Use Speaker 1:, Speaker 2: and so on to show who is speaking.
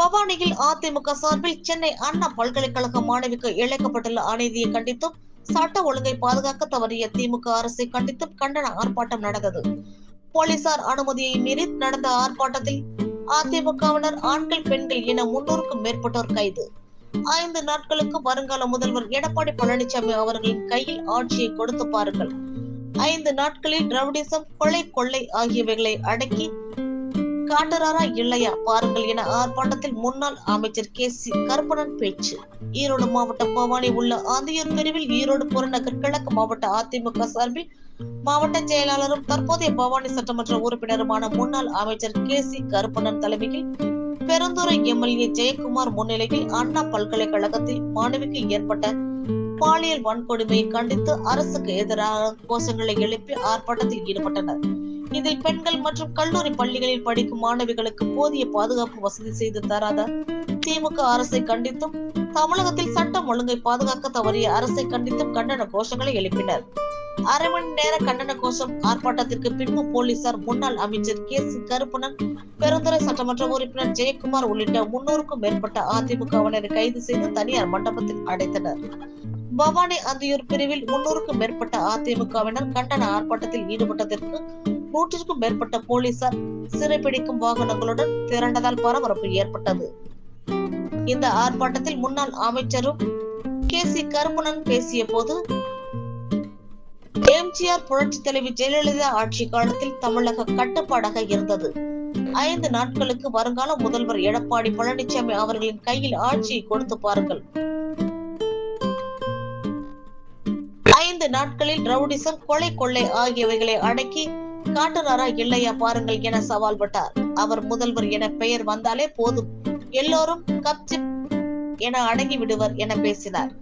Speaker 1: பவானியில் அதிமுக சார்பில் சென்னை அண்ணா பல்கலைக்கழக மாணவிக்கு இழைக்கப்பட்டுள்ள அநீதியை கண்டித்தும் சட்ட ஒழுங்கை பாதுகாக்க தவறிய திமுக அரசை கண்டித்தும் கண்டன ஆர்ப்பாட்டம் நடந்தது. போலீசார் அனுமதியை மீறி நடந்த ஆர்ப்பாட்டத்தில் அதிமுகவினர் ஆண்கள் பெண்கள் என முன்னூறுக்கும் மேற்பட்டோர் கைது. ஐந்து நாட்களுக்கு வருங்கால முதல்வர் எடப்பாடி பழனிசாமி அவர்களின் கையில் ஆட்சியை கொடுத்து பாருங்கள். ஐந்து நாட்களில் ரவுடிசம் கொலை கொள்ளை ஆகியவைகளை அடக்கி காட்டுறாரா இல்லையா? பாருங்கள் என ஆர்ப்பாட்டத்தில் முன்னாள் அமைச்சர் கே சி கருப்பணன் பேச்சு. ஈரோடு மாவட்டம் பவானி உள்ள ஆந்தியூர் பிரிவில் ஈரோடு புறநகர் கிழக்கு மாவட்ட அதிமுக சார்பில் மாவட்ட செயலாளரும் தற்போதைய பவானி சட்டமன்ற உறுப்பினருமான முன்னாள் அமைச்சர் கே சி கருப்பணன் தலைமையில் பெருந்துறை எம்எல்ஏ ஜெயக்குமார் முன்னிலையில் அண்ணா பல்கலைக்கழகத்தில் மாணவிக்கு ஏற்பட்ட பாலியல் வன்கொடுமையை கண்டித்து அரசுக்கு எதிராக கோஷங்களை எழுப்பி ஆர்ப்பாட்டத்தில் ஈடுபட்டனர். இதில் பெண்கள் மற்றும் கல்லூரி பள்ளிகளில் படிக்கும் மாணவிகளுக்கு போதிய பாதுகாப்பு வசதி செய்து தராத? திமுக அரசை கண்டித்தும் தமிழகத்தில் சட்டம் ஒழுங்கை பாதுகாக்க தவறிய அரசை கண்டித்தும் கண்டன கோஷங்களை எழுப்பினர். அரை மணி நேர கண்டன கோஷம் ஆர்ப்பாட்டத்திற்கு பின்பு போலீசார் முன்னாள் அமைச்சர் கே சி கருப்பணன் பெருந்துறை சட்டமன்ற உறுப்பினர் ஜெயக்குமார் உள்ளிட்ட முன்னூறுக்கும் மேற்பட்ட அதிமுகவினரை கைது செய்து தனியார் மண்டபத்தில் அடைத்தனர். பவானி அந்தியூர் பிரிவில் முன்னூறுக்கும் மேற்பட்ட அதிமுகவினர் கண்டன ஆர்ப்பாட்டத்தில் ஈடுபட்டதற்கு நூற்றிற்கும் மேற்பட்ட போலீசார் சிறைபிடிக்கும் வாகனங்களுடன் திரண்டதால் பரபரப்பு ஏற்பட்டது. இந்த ஆர்ப்பாட்டத்தில் முன்னாள் அமைச்சரும் கே. சி. கருப்பணன் பேசிய போது எம்ஜிஆர் புரட்சி தலைவி ஜெயலலிதா ஆட்சி காலத்தில் தமிழக கட்டுப்பாடாக இருந்தது. ஐந்து நாட்களுக்கு வருங்கால முதல்வர் எடப்பாடி பழனிசாமி அவர்களின் கையில் ஆட்சியை கொடுத்து பாருங்கள். ஐந்து நாட்களில் ரவுடிசம் கொலை கொள்ளை ஆகியவைகளை அடக்கி காட்டுறாரா இல்லையா பாருங்கள் என சவால் விட்டார் அவர் முதல்வர் என பெயர் வந்தாலே போதும். எல்லோரும் கப்சிப் என அடங்கி விடுவர் என பேசினார்.